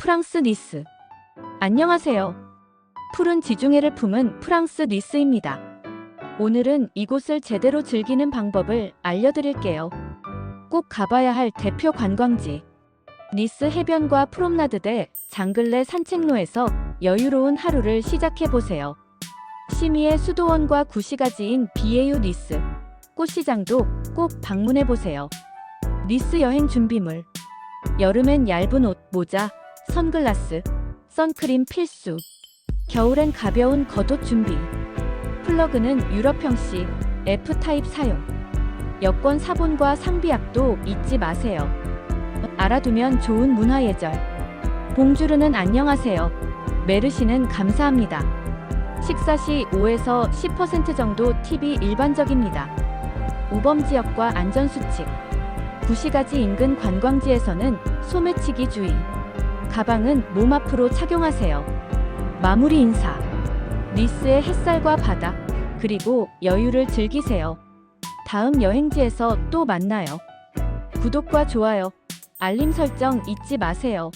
프랑스 니스. 안녕하세요. 푸른 지중해를 품은 프랑스 니스입니다. 오늘은 이곳을 제대로 즐기는 방법을 알려드릴게요. 꼭 가봐야 할 대표 관광지. 니스 해변과 프롬나드대 장글레 산책로에서 여유로운 하루를 시작해보세요. 시미의 수도원과 구시가지인 비에유 니스. 꽃시장도 꼭 방문해보세요. 니스 여행 준비물. 여름엔 얇은 옷, 모자, 선글라스, 선크림 필수. 겨울엔 가벼운 겉옷 준비. 플러그는 유럽 형식 F타입 사용. 여권 사본과 상비약도 잊지 마세요. 알아두면 좋은 문화예절. 봉주르는 안녕하세요. 메르시는 감사합니다. 식사 시 5에서 10% 정도 팁이 일반적입니다. 우범 지역과 안전수칙. 구시가지 인근 관광지에서는 소매치기 주의. 가방은 몸 앞으로 착용하세요. 마무리 인사. 니스의 햇살과 바다, 그리고 여유를 즐기세요. 다음 여행지에서 또 만나요. 구독과 좋아요, 알림 설정 잊지 마세요.